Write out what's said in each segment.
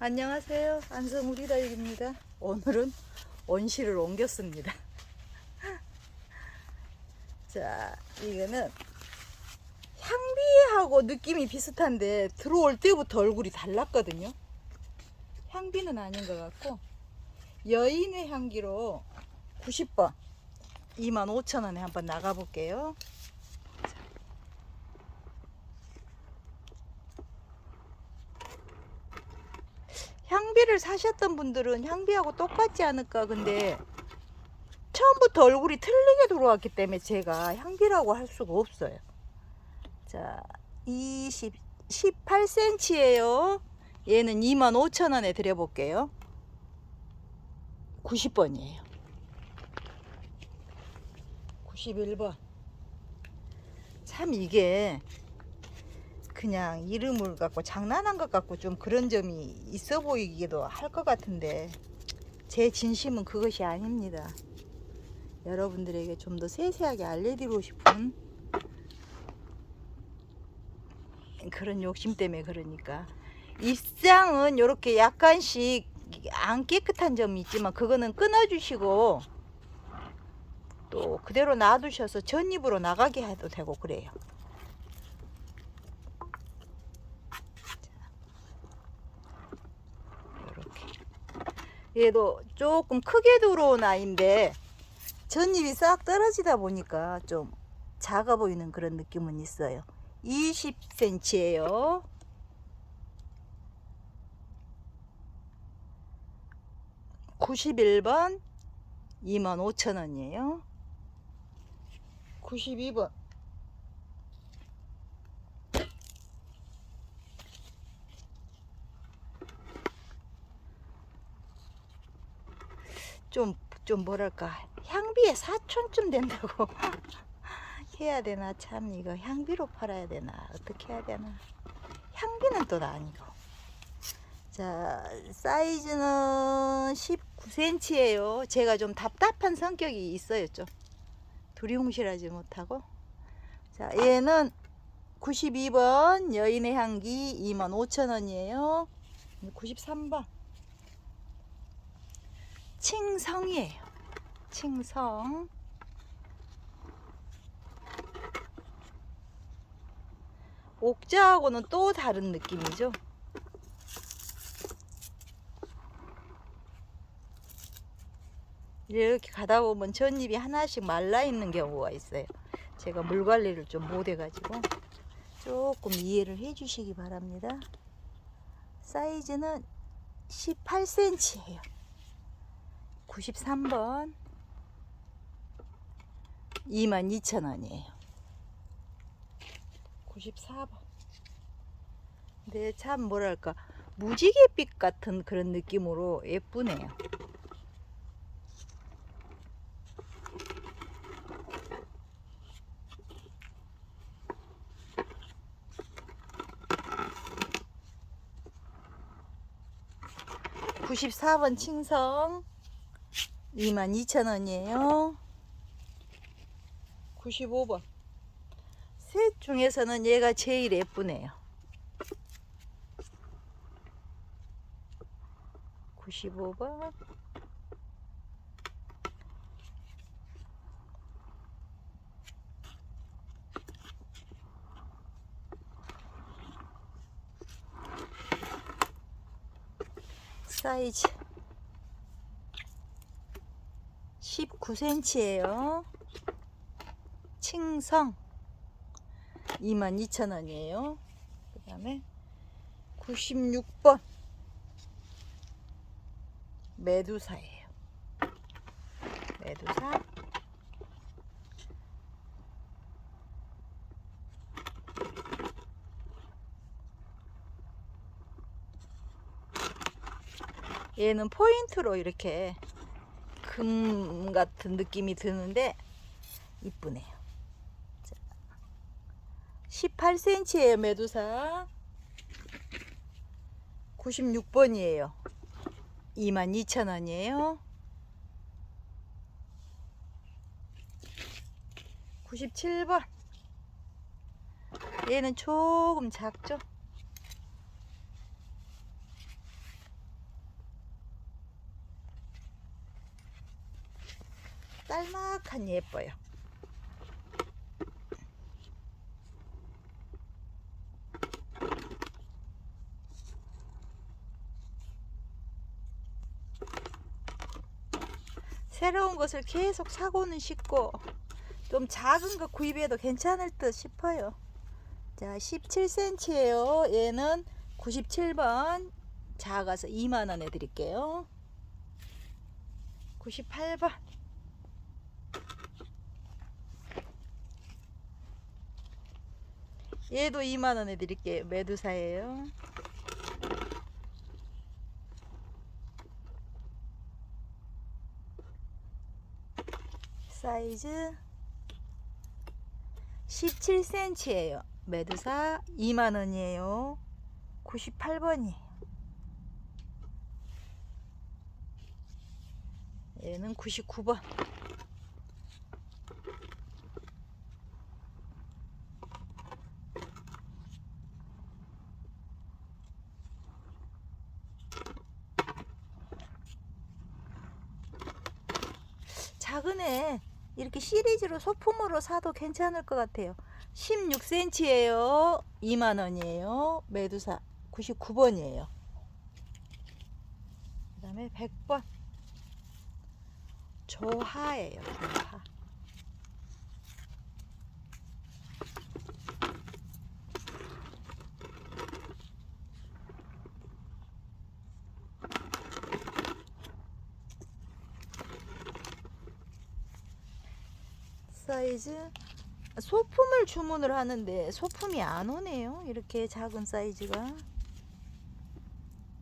안녕하세요. 안성우리 다육입니다. 오늘은 온실을 옮겼습니다. 자, 이거는 향비하고 느낌이 비슷한데 들어올 때부터 얼굴이 달랐거든요. 향비는 아닌 것 같고 여인의 향기로 90번 25,000원에 한번 나가볼게요. 향비를 사셨던 분들은 향비하고 똑같지 않을까? 근데 처음부터 얼굴이 틀리게 들어왔기 때문에 제가 향비라고 할 수가 없어요. 자 20, 18cm예요. 얘는 25,000원에 드려볼게요. 90번이에요. 91번. 참 이게 그냥 이름을 갖고 장난한 것 같고 좀 그런 점이 있어 보이기도 할 것 같은데 제 진심은 그것이 아닙니다. 여러분들에게 좀 더 세세하게 알려드리고 싶은 그런 욕심 때문에 그러니까 입장은 이렇게 약간씩 안 깨끗한 점이 있지만 그거는 끊어주시고 또 그대로 놔두셔서 전입으로 나가게 해도 되고 그래요. 이렇게 얘도 조금 크게 들어온 아이인데 전입이 싹 떨어지다 보니까 좀 작아 보이는 그런 느낌은 있어요. 20cm예요. (91번) 25,000원이에요. 92번 좀, 좀 뭐랄까, 향비의 사촌쯤 된다고 해야 되나, 참, 이거 향비로 팔아야 되나, 어떻게 해야 되나. 향비는 또 아니고. 자, 사이즈는 19cm예요. 제가 좀 답답한 성격이 있어요, 좀. 두리뭉실하지 못하고. 자, 얘는 92번 여인의 향기 25,000원이에요. 93번. 칭성이에요. 칭성. 옥자하고는 또 다른 느낌이죠. 이렇게 가다 보면 전잎이 하나씩 말라 있는 경우가 있어요. 제가 물 관리를 좀 못해가지고 조금 이해를 해주시기 바랍니다. 사이즈는 18cm예요. 93번 22,000원이에요. 94번. 근데 참 뭐랄까 무지개빛 같은 그런 느낌으로 예쁘네요. (94번) 칭성 22,000원이에요. 95번. 셋 중에서는 얘가 제일 예쁘네요. 95번. 사이즈 19cm예요. 칭성 22,000원이에요. 그 다음에 96번 메두사예요. 메두사 얘는 포인트로 이렇게 금 같은 느낌이 드는데 이쁘네요. 18cm예요, 메두사. 96번이에요. 22,000원이에요. 97번. 얘는 조금 작죠? 짤막한 예뻐요. 새로운 것을 계속 사고는 싶고 좀 작은 거 구입해도 괜찮을 듯 싶어요. 자, 17cm예요. 얘는 97번 작아서 2만 원에 드릴게요. 98번. 얘도 2만 원에 드릴게요. 메두사예요. 사이즈 17cm예요. 메두사 2만 원이에요. 98번이에요. 얘는 99번. 작은 애 시리즈로 소품으로 사도 괜찮을 것 같아요. 16cm예요. 2만 원이에요. 메두사 99번이에요. 그다음에 100번. 조하예요. 조하. 사이즈 소품을 주문을 하는데 소품이 안 오네요. 이렇게 작은 사이즈가.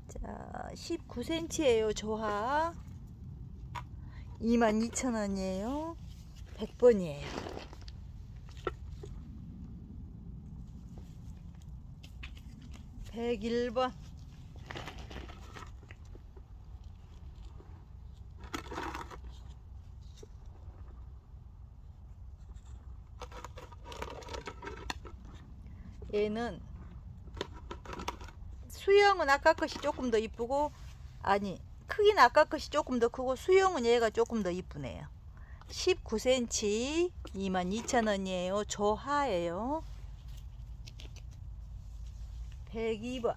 자, 19cm예요. 조하. 22,000원이에요. 100번이에요. 백일 번 얘는 수영은 아까 것이 조금 더 이쁘고 아니 크기는 아까 것이 조금 더 크고 수영은 얘가 조금 더 이쁘네요. 19cm 22,000원이에요. 조하예요. 102번.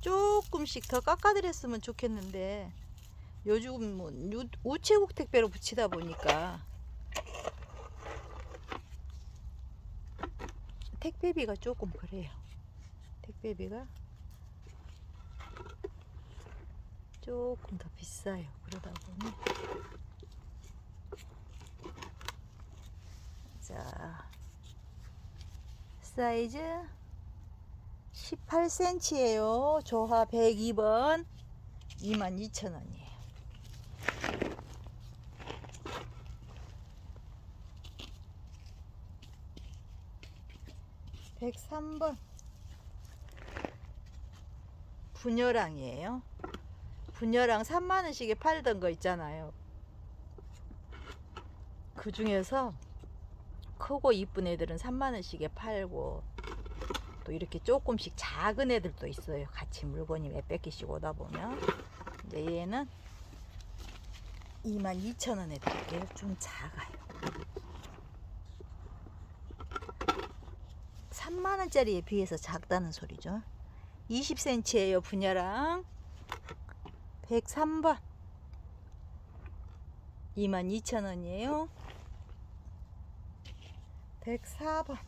조금씩 더 깎아드렸으면 좋겠는데 요즘 뭐 유- 우체국 택배로 붙이다 보니까 택배비가 조금 그래요. 택배비가 조금 더 비싸요. 그러다 보니 자 사이즈 18cm예요. 조화 102번 22,000원이에요. 백삼 번 분여랑이에요. 분여랑 3만 원씩에 팔던 거 있잖아요. 그 중에서 크고 이쁜 애들은 3만 원씩에 팔고 또 이렇게 조금씩 작은 애들도 있어요. 같이 물건이 몇 백 개씩 오다 보면 이제 얘는 2만 2천 원에 드릴게요. 좀 작아요. 3만 원짜리에 비해서 작다는 소리죠. 20cm예요. 분야랑 103번 22,000원이에요. 104번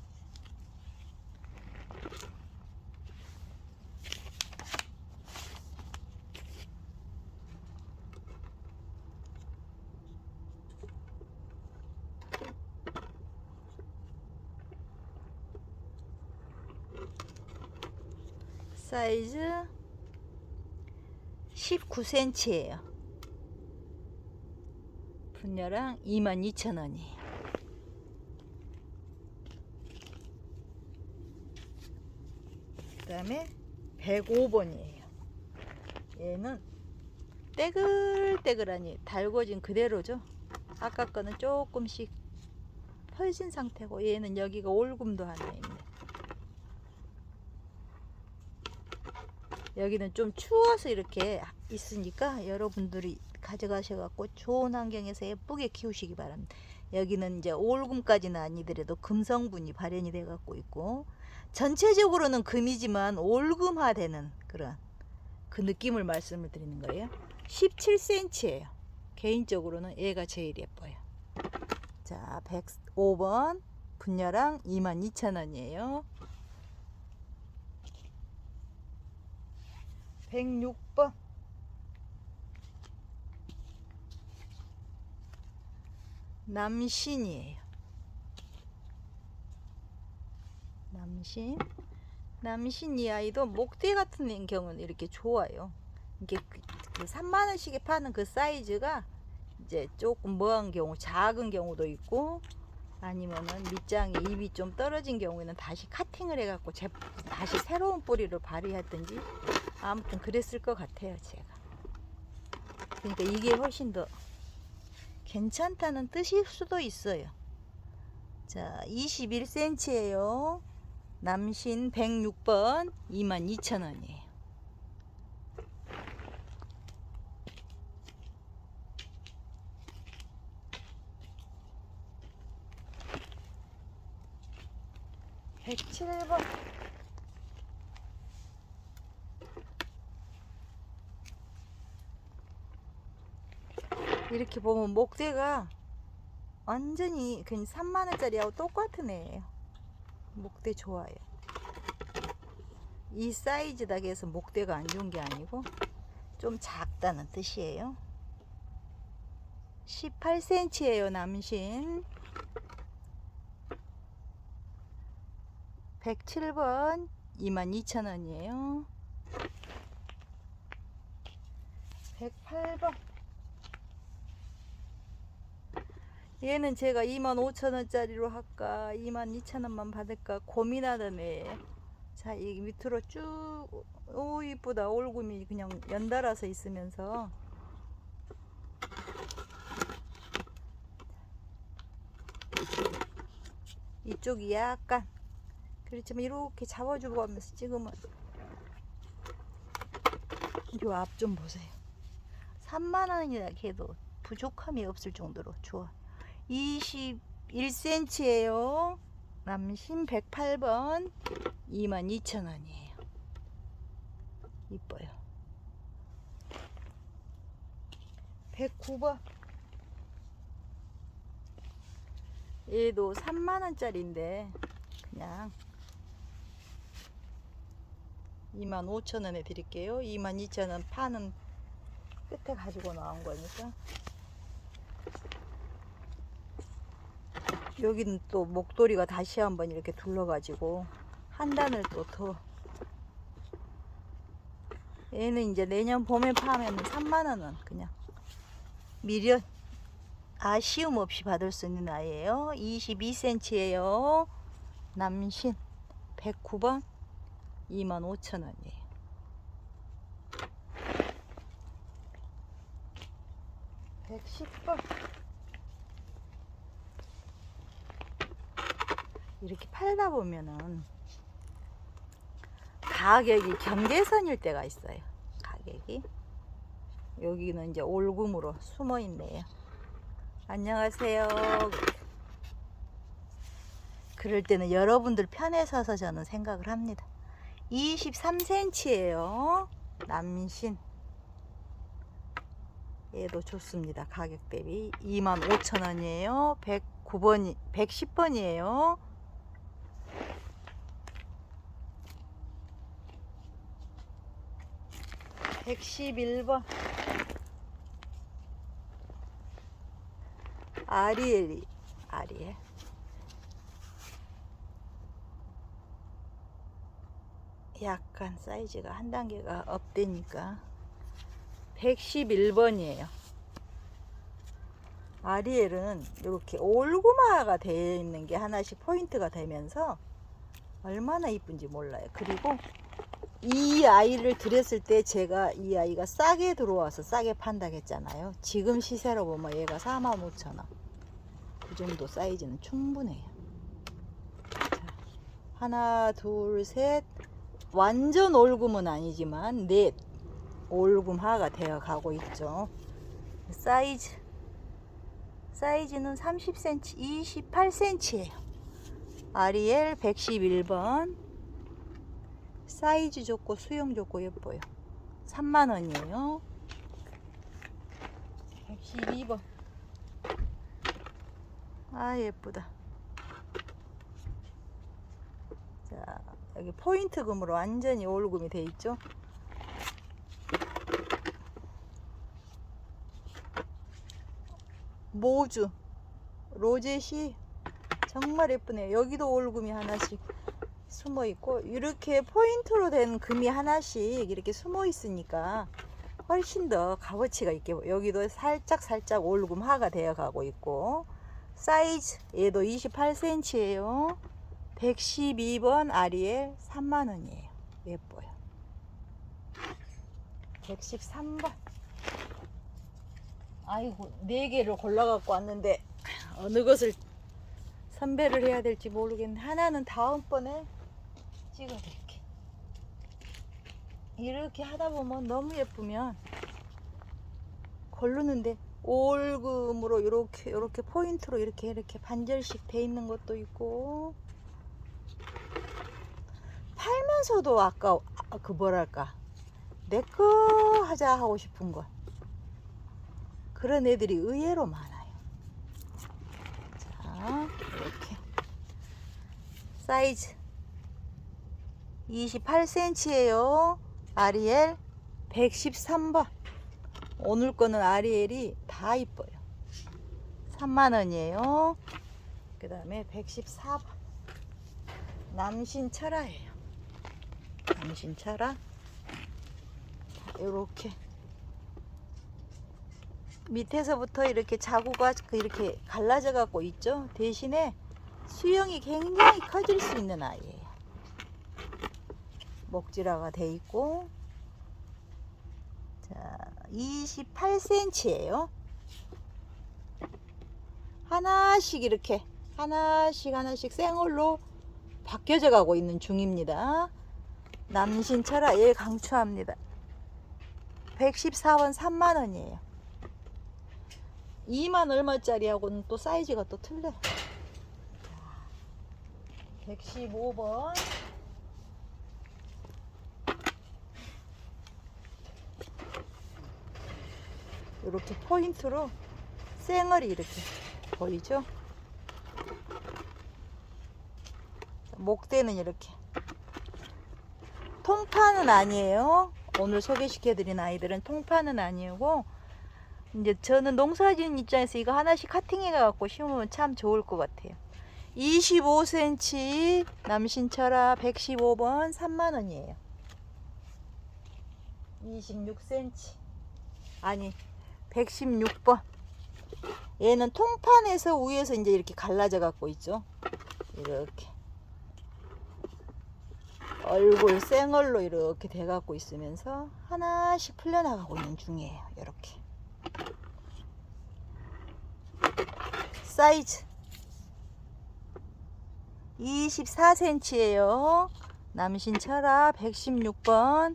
사이즈 19cm예요. 분야랑 22,000원이에요. 그 다음에 105번이에요. 얘는 떼글떼글하니 달궈진 그대로죠. 아까 거는 조금씩 펄진 상태고 얘는 여기가 올금도 하나 있네. 여기는 좀 추워서 이렇게 있으니까 여러분들이 가져가셔갖고 좋은 환경에서 예쁘게 키우시기 바랍니다. 여기는 이제 올금까지는 아니더라도 금성분이 발현이 돼갖고 있고 전체적으로는 금이지만 올금화되는 그런 그 느낌을 말씀을 드리는 거예요. 17cm예요. 개인적으로는 얘가 제일 예뻐요. 자, 105번 분녀랑 22,000원이에요. 106번 남신이에요. 남신. 남신 이 아이도 목대 같은 경우는 이렇게 좋아요. 이게 그, 그 3만 원씩에 파는 그 사이즈가 이제 조금 뭐한 경우 작은 경우도 있고 아니면은 밑장이 입이 좀 떨어진 경우에는 다시 카팅을 해갖고 제, 다시 새로운 뿌리를 발휘했든지 아무튼 그랬을 것 같아요 제가. 그러니까 이게 훨씬 더 괜찮다는 뜻일 수도 있어요. 자, 21cm예요. 남신 106번 22,000원이에요. 백칠번 이렇게 보면 목대가 완전히 그냥 3만 원짜리하고 똑같은 애예요. 목대 좋아요. 이 사이즈다 해서 목대가 안 좋은 게 아니고 좀 작다는 뜻이에요. 18cm예요, 남신. 107번 22,000원이에요. 108번 얘는 제가 25,000원짜리로 할까 22,000원만 받을까 고민하던 애예요. 자, 이 밑으로 쭉, 오, 이쁘다. 올금이 그냥 연달아서 있으면서. 이쪽이 약간, 그렇지만 이렇게 잡아주고 하면서 찍으면, 요앞 좀 보세요. 3만원이라 해도 부족함이 없을 정도로 좋아. 21cm예요. 남신 108번 22,000원이에요. 이뻐요. 109번 얘도 3만원짜리인데 그냥 25,000원에 드릴게요. 22,000원 파는 끝에 가지고 나온 거니까 여기는 또 목도리가 다시 한번 이렇게 둘러가지고 한 단을 또 더. 얘는 이제 내년 봄에 파면 3만원은 그냥 미련 아쉬움 없이 받을 수 있는 아이예요. 22cm예요. 남신 109번 25,000원이에요. 백십 번 이렇게 팔다 보면은 가격이 경계선일 때가 있어요. 가격이 여기는 이제 올금으로 숨어 있네요. 안녕하세요. 그럴 때는 여러분들 편에 서서 저는 생각을 합니다. 23cm예요. 남신. 얘도 좋습니다. 가격 대비 25,000원이에요. 109번이 110번이에요. 111번. 아리엘이 아리엘. 약간 사이즈가 한 단계가 업되니까 111번이에요. 아리엘은 이렇게 올구마가 되어 있는 게 하나씩 포인트가 되면서 얼마나 이쁜지 몰라요. 그리고 이 아이를 들였을 때 제가 이 아이가 싸게 들어와서 싸게 판다 했잖아요. 지금 시세로 보면 얘가 45,000원. 그 정도 사이즈는 충분해요. 자, 하나, 둘, 셋. 완전 올금은 아니지만 넷 올금화가 되어 가고 있죠. 사이즈 사이즈는 30cm, 28cm예요. 아리엘 111번. 사이즈 좋고 수영 좋고 예뻐요. 3만 원이에요. 112번. 아 예쁘다. 자 여기 포인트 금으로 완전히 올금이 돼 있죠. 모주 로젯이 정말 예쁘네요. 여기도 올금이 하나씩 숨어 있고 이렇게 포인트로 된 금이 하나씩 이렇게 숨어 있으니까 훨씬 더 값어치가 있게. 여기도 살짝 살짝 올금화가 되어 가고 있고 사이즈 얘도 28cm예요. 112번 아리엘 3만원이에요. 예뻐요. 113번. 아이고, 네 개를 골라갖고 왔는데, 어느 것을 선별을 해야 될지 모르겠네. 하나는 다음번에 찍어드릴게. 이렇게 하다 보면 너무 예쁘면 고르는데 올금으로 이렇게 이렇게 포인트로 이렇게 이렇게 반절씩 돼 있는 것도 있고 팔면서도 아까 아, 그 뭐랄까 내 거 하자 하고 싶은 거 그런 애들이 의외로 많아요. 자 이렇게 사이즈 28cm예요. 아리엘 113번. 오늘 거는 아리엘이 다 이뻐요. 3만원이에요. 그 다음에 114번. 남신철화예요. 남신철화. 이렇게. 밑에서부터 이렇게 자구가 그 이렇게 갈라져 갖고 있죠. 대신에 수영이 굉장히 커질 수 있는 아이예요. 목질화가 돼 있고 자 28cm예요. 하나씩 이렇게 하나씩 하나씩 생얼로 바뀌어져 가고 있는 중입니다. 남신철아 얘 강추합니다. 114원 3만 원이에요. 2만 얼마짜리하고는 또 사이즈가 또 틀려요. 115번 이렇게 포인트로 쌩얼이 이렇게 보이죠? 목대는 이렇게 통파는 아니에요. 오늘 소개시켜드린 아이들은 통파는 아니고 이제 저는 농사지은 입장에서 이거 하나씩 카팅해 갖고 심으면 참 좋을 것 같아요. 25cm 남신철아 115번 3만 원이에요. 26cm 아니 116번 얘는 통판에서 위에서 이제 이렇게 갈라져 갖고 있죠. 이렇게 얼굴 생얼로 이렇게 돼 갖고 있으면서 하나씩 풀려나가고 있는 중이에요. 이렇게 사이즈 24cm예요. 남신 철아 116번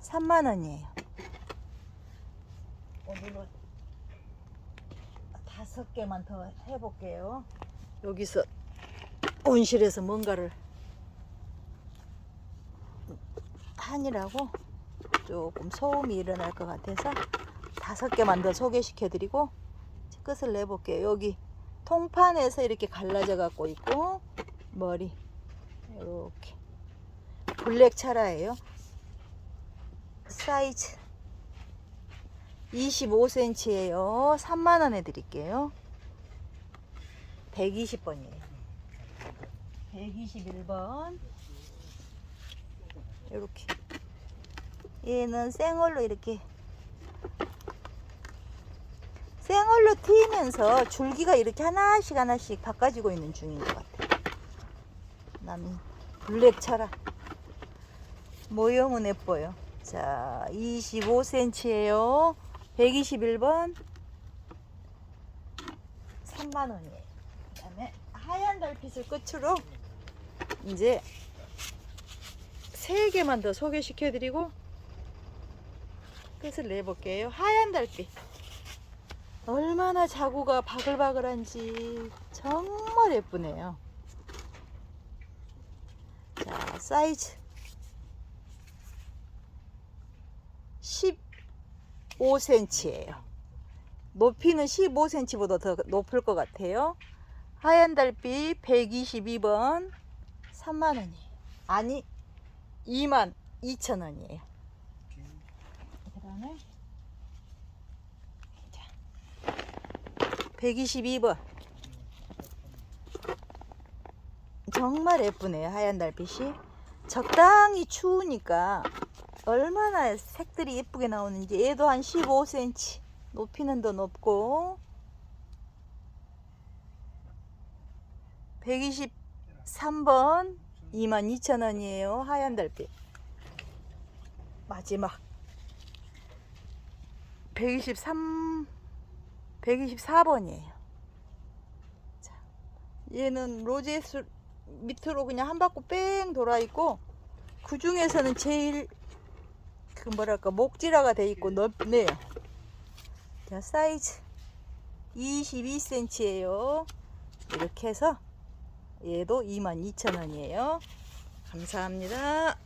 3만원이에요. 오늘은 다섯 개만 더 해볼게요. 여기서 온실에서 뭔가를 하니라고 조금 소음이 일어날 것 같아서 다섯 개만 더 소개시켜드리고 끝을 내볼게요. 여기 통판에서 이렇게 갈라져 갖고 있고 머리 이렇게 블랙 차라예요. 사이즈 25cm예요. 3만 원에 드릴게요. 120번이에요. 121번. 이렇게. 얘는 생얼로 이렇게 생얼로 트이면서 줄기가 이렇게 하나씩 하나씩 바꿔지고 있는 중인 것 같아요. 남이 블랙 차라. 모형은 예뻐요. 자, 25cm예요. 121번 3만원이에요. 그 다음에 하얀 달빛을 끝으로 이제 3개만 더 소개시켜 드리고 끝을 내볼게요. 하얀 달빛 얼마나 자구가 바글바글한지 정말 예쁘네요. 자, 사이즈 15cm예요. 높이는 15cm보다 더 높을 것 같아요. 하얀 달빛 122번 3만 원이에요. 아니 2만 2천 원이에요. 그 다음에 자 122번 정말 예쁘네요 하얀 달빛이 적당히 추우니까 얼마나 색들이 예쁘게 나오는지. 얘도 한 15cm 높이는 더 높고. 123번. 22,000원이에요. 하얀 달빛. 마지막. 123 124번이에요. 자, 얘는 로제스 밑으로 그냥 한 바퀴 뺑 돌아 있고 그 중에서는 제일 그 뭐랄까 목지라가 돼 있고 넓네요. 자 사이즈 22cm예요. 이렇게 해서 얘도 22,000원이에요. 감사합니다.